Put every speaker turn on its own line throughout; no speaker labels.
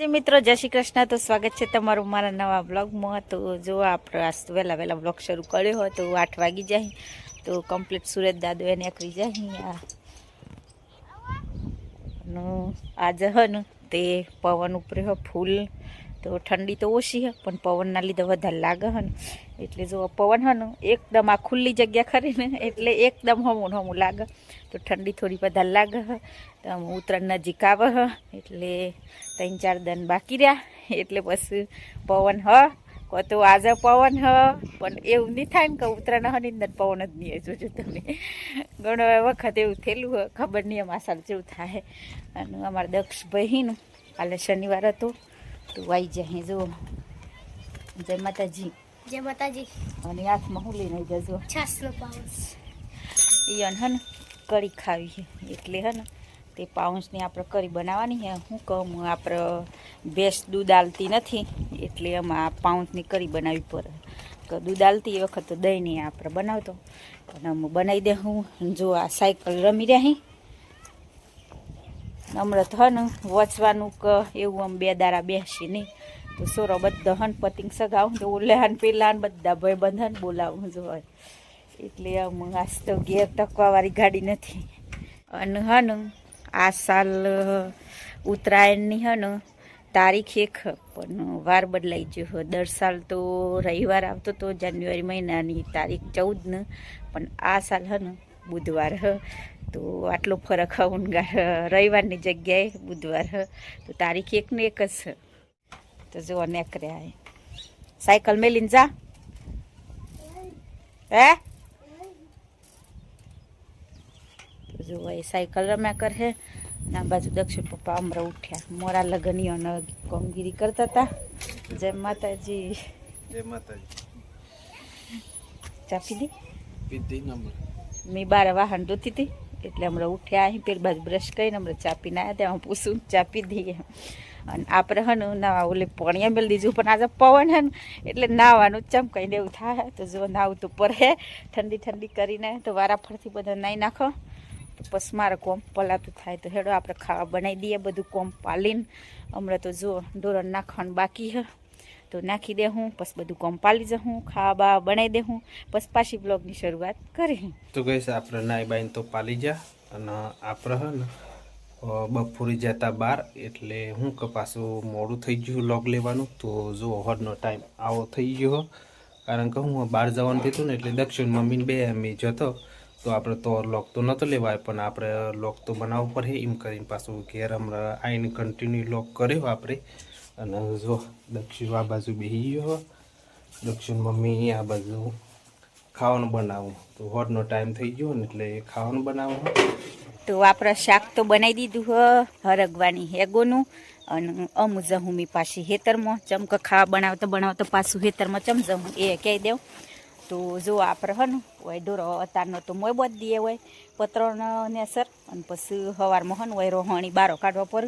જી મિત્રો, જય શ્રી કૃષ્ણ. તો સ્વાગત છે તમારું મારા નવા બ્લોગમાં. તો જો આપણે આજ વહેલા વહેલા બ્લોગ શરૂ કર્યો હોય તો આઠ વાગી જાય. તો કમ્પ્લીટ સુરત દાદુ એને કરી જાય આજે હે ને તે પવન ઉપરે ફૂલ તો ઠંડી તો ઓછી હે, પણ પવનના લીધે વધારે લાગે હે ને. એટલે જો પવન હે ને, એકદમ આ ખુલ્લી જગ્યા ખરી ને, એટલે એકદમ હમું હમું લાગે. તો ઠંડી થોડી વધારે લાગે હે, તો ઉત્તરાયણ નજીક આવે હે, એટલે ત્રણ ચાર દન બાકી રહ્યા. એટલે પછી પવન હ કો તો આજે પવન હ, પણ એવું નહીં થાય ને કે ઉત્તરાયણ હની અંદર પવન જ નહીં જોજો તમે. ઘણો વખત એવું થયેલું ખબર નહીં અમારા સાથે જેવું થાય. અને અમારા દક્ષ દક્ષભાઈનું કાલે શનિવાર હતો. તો આવી જાય જો જય માતાજી.
જય માતાજી.
અને હાથમાં હું લઈને જજો
છાસનો પાઉસ
એ હે કરી ખાવી છે. એટલે હે ને તે પાઉન્સની આપણે કરી બનાવવાની છે. હું કહું આપણે ભેંસ દૂધ આલતી નથી. એટલે એમાં પાઉન્સની કરી બનાવવી પડે તો દૂધ આલતી એ વખત તો દહીં નહીં આપણે બનાવતો. અને અમે બનાવી દે હું. જો આ સાયકલ રમી રહી. હમણાં તો હે ને વચવાનું કે, એવું આમ બે દારા બેસી નહીં. તો સોરો બધા હન પતિંગ સગાવું તો ઓલે હન પેલા હન બધા ભાઈ બંધન બોલાવું હોય. એટલે આમ આજ તો ઘેર ટકવાવાળી ગાડી નથી. અને હન, આ સાલ ઉત્તરાયણની હન તારીખ એક, પણ વાર બદલાઈ ગયો. દર સાલ તો રવિવાર આવતો તો જાન્યુઆરી મહિનાની તારીખ ચૌદ ને પણ આ સાલ હન બુધવાર તો આટલો ફરક હ રવિવારની જગ્યાએ બુધવાર. તો તારીખ એક ને એક જ છે. તો જો નેકર્યા હે. સાયકલ મેલીને જા. હે? તો જો એ સાયકલ રમ્યા કરે ના બાજુ દક્ષિણ પપ્પા અમરા ઉઠ્યા. મોરા લગનીઓ ને કામગીરી કરતા હતા. જય માતાજી.
જય માતાજી.
ચા પીધી
પીધી નંબર
મેં બાર વાહન દોતી હતી. એટલે હમણાં ઉઠ્યા અહીં, પેલી બાજુ બ્રશ કરીને હમણાં ચા પીને આવ્યા ત્યાં પૂછું ચા દઈએ અને આપણે હે ને ના ઓલે પાણીયા મેળ દીધું પણ આજે પવન હે એટલે નાવાનું ચમકાઈને એવું થાય. તો જો નાવું તો પડે. ઠંડી ઠંડી કરીને તો વારાફરથી બધા નાહી નાખો. તો પછી મારે કોમ પલાતું થાય. તો હેડો, આપણે ખાવા બનાવી દઈએ, બધું કોમ પાલીને. હમણાં તો જો ઢોરણ નાખવાનું બાકી હે. તો નાખી દે હું પછી બધું કંપાલી પાલી જાઉં ખાવા બા બનાવી દે હું પછી પાછી બ્લોગની શરૂઆત કરી.
તો ગઈશ આપણે નાઈ બાઈને તો પાલી જા અને આપણે ને બપોરે જતા બાર, એટલે હું કે પાછું મોડું થઈ ગયું લોગ લેવાનું. તો જો હરનો ટાઈમ આવો થઈ ગયો, કારણ કે હું બહાર જવાનું થતું ને, એટલે દક્ષિણ મમ્મીને બે અમે જતો. તો આપણે તો લોક તો નહોતો લેવાય, પણ આપણે લોક તો બનાવવું પડે એમ કરીને પાછું ઘેર હમણાં આઈને કન્ટિન્યુ લોક કર્યો આપણે. અને જો દક્ષિણ આ બાજુ બેસી ગયો. દક્ષિણ મમ્મી આ ખાવાનું બનાવું. તો હોટનો ટાઈમ થઈ ગયો ને એટલે ખાવાનું બનાવું.
તો આપણે શાક તો બનાવી દીધું હ, હરગવાની હેગોનું અને અમુ જહું મી પાછી હેતરમાં ચમક ખાવા બનાવતા બનાવતા પાછું હેતરમાં ચમ જહું એ કહી દેવ. તો જો આપણે હન હોય ડોરો અતારનો તો મોય બધ દઈએ હોય, પત્રોનો ને સર અને પછી સવારમાં હે ને હોય રોહણી બારો કાઢવા પર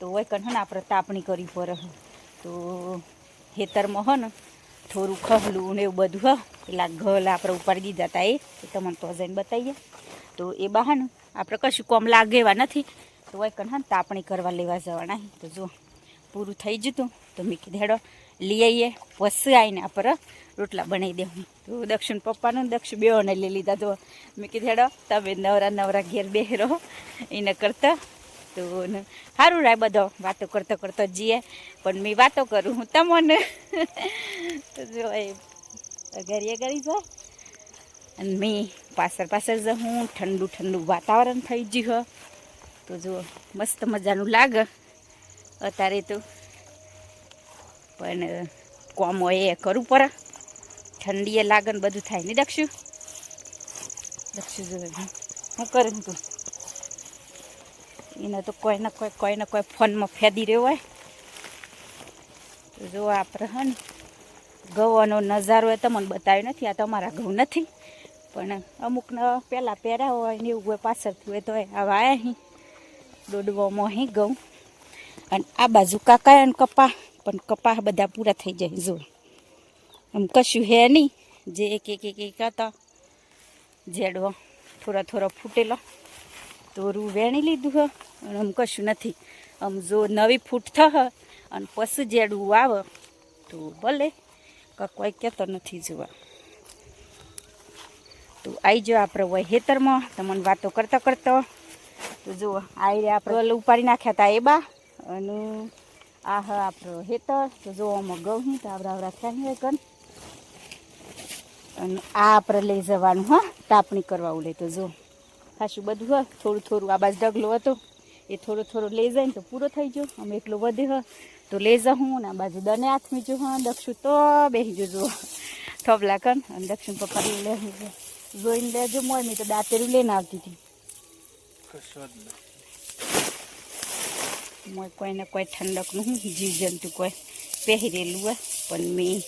તો હોય કણ ને આપણે તાપણી કરવી પડે તો હેતરમાં હે ને થોડું ખહલું ને એવું બધું હ. પેલા ઘલ આપણે ઉપાડી દીધા હતા એ. તમને તો જઈને બતાવીએ. તો એ બહાનું આપણે કશું કોમ લાગે એવા નથી. તો હોય કણ ને તાપણી કરવા લેવા જવાના તો જો પૂરું થઈ જતું તો. મેં કીધું, હેડો, લઈ આવીએ પછી આવીને આપણે રોટલા બનાવી દેવું તો દક્ષિણ પપ્પાનો દક્ષિણ બેઓને લઈ લીધા. તો મેં કીધું, હેડો, તમે નવરા નવરા ઘેર બેહરો એને કરતા તો ને સારું રાય બધો. વાતો કરતો કરતો જઈએ પણ મેં વાતો કરું હું તમને. જો એ ઘરે ઘરી જાય. અને મેં પાછળ પાછળ જઉં ઠંડુ ઠંડુ વાતાવરણ થઈ ગયું હો. તો જો મસ્ત મજાનું લાગે અત્યારે તો. પણ કોમ હોય એ કરવું પડે. ઠંડીએ લાગે ને બધું થાય નહીં દક્ષુ? દક્ષુ જો, હું કરું તું? એને તો કોઈ ને કોઈ કોઈ ને કોઈ ફોનમાં ફેદી રહ્યો હોય. જો આપણે હે ને ગવાનો નજારો એ તમને બતાવ્યો નથી, આ તમારા ઘઉં નથી. પણ અમુકને પહેલાં પહેર્યા હોય ને એવું હોય પાછળથી હોય તો આવા અહીં દોડવામાં અહીં ઘઉં અને આ બાજુ કાકા અને કપા, પણ કપા બધા પૂરા થઈ જાય જો. આમ કશું હે નહીં. જે એક એક એક હતા. જેડવો થોડો થોડો ફૂટેલો. તો રૂ વેણી લીધું હ અને આમ કશું નથી. આમ જો નવી ફૂટ થહ અને પછી જેડું આવે તો ભલે. કોઈ કહેતો નથી જોવા. તો આવી જાઓ આપણે વય હેતરમાં તમને વાતો કરતા કરતા. તો જુઓ આ રે આપણે ઉપાડી નાખ્યા હતા એ બા અને આ હ આપણો હેતર તો જો આમાં ઘઉં તો આવડા આવડા થયા કન અને આ આપણે લઈ જવાનું હા તાપણી કરવા ઉલે તો જો. ખાસું બધું હોય થોડું થોડું. આ બાજુ ઢગલો હતો. એ થોડો થોડો લઈ જાય ને તો પૂરો થઈ ગયો. અમે એકલો વધે હ. તો લઈ જાઉં ને આ બાજુ દને હાથમી જો હા. દક્ષું તો બેસી જો થબલા કર. અને દક્ષિણ પપ્પા લે જોઈને લેજો મેં તો દાંતેરું લઈને આવતી હતી. મોય કોઈને કોઈ ઠંડકનું હું જીવજંતુ કોઈ પહેરેલું હોય. પણ મેં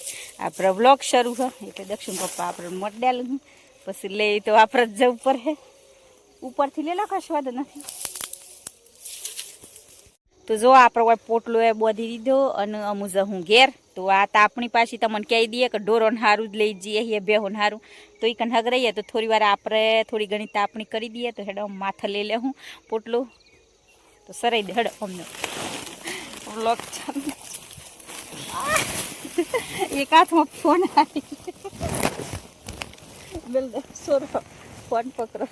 આપણે બ્લોગ શરૂ હોય એટલે દક્ષિણ પપ્પા આપણે મોટ ડાલું હું. પછી લઈ તો આપણે જ જવું પડે. ઉપરથી લેલા કશો સ્વાદ નથી. તો જો આપણે કોઈ પોટલો એ બોધી દીધો અને અમુજ હું ઘેર. તો આ તાપણી પાછી તમને કહી દઈએ કે ઢોરોને સારું જ લઈ જઈએ, એ બેહોન સારું તો એ કન હગ રહીએ, તો થોડી વાર આપણે થોડી ઘણી તાપણી કરી દઈએ, તો હેડો માથે લઈ લે હું પોટલું. તો સરાઈ દે, હેડો અમને. એક હાથમાં ફોન આવી. બેલ સોરો. ફોન પકડો.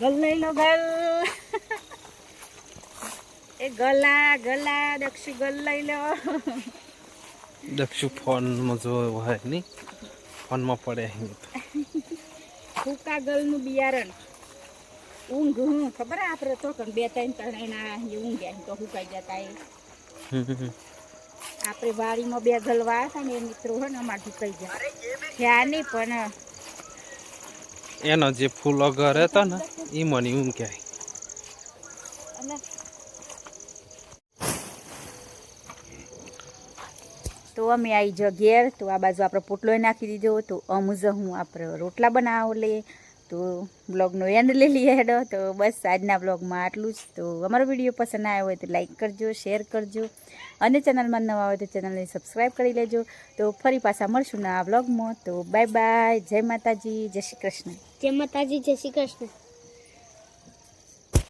ગલ લઈ લો ગલ. એ ગલા ગલા દક્ષુ ગલ લઈ લો.
દક્ષુ ફોનમાં જો હોય નહીં? ફોનમાં પડે
ફૂકા ગલનું બિયારણ. ઊંઘ હું ખબર આપણે તો બે ત્રણ ત્રણેના અહીં ઊંઘ્યા તો હુકાઈ જતા એ. આપણે વાડીમાં બે ગલ વાયા હતા ને એ મિત્રો હોય ને અમારે હુકાઈ જાય. ત્યાં નહીં પણ
એનો જે ફૂલ અગર હતો ને એ મને ઊંઘ કહેવાય
તો અમે આવી જો તો આ બાજુ આપણે પોટલો નાખી દીધો તો અમુજ હું આપણે રોટલા બનાવો લે તો બ્લોગનો એન્ડ લઈ લઈએ હેડો. તો બસ આજના બ્લોગમાં આટલું જ. તો અમારો વીડિયો પસંદ આવ્યો હોય તો લાઇક કરજો શેર કરજો. અને ચેનલમાં નવા હોય તો ચેનલને સબસ્ક્રાઈબ કરી લેજો. તો ફરી પાછા મળશું ના બ્લોગમાં. તો બાય બાય જય માતાજી, જય શ્રી કૃષ્ણ.
જય માતાજી, જય શ્રી કૃષ્ણ.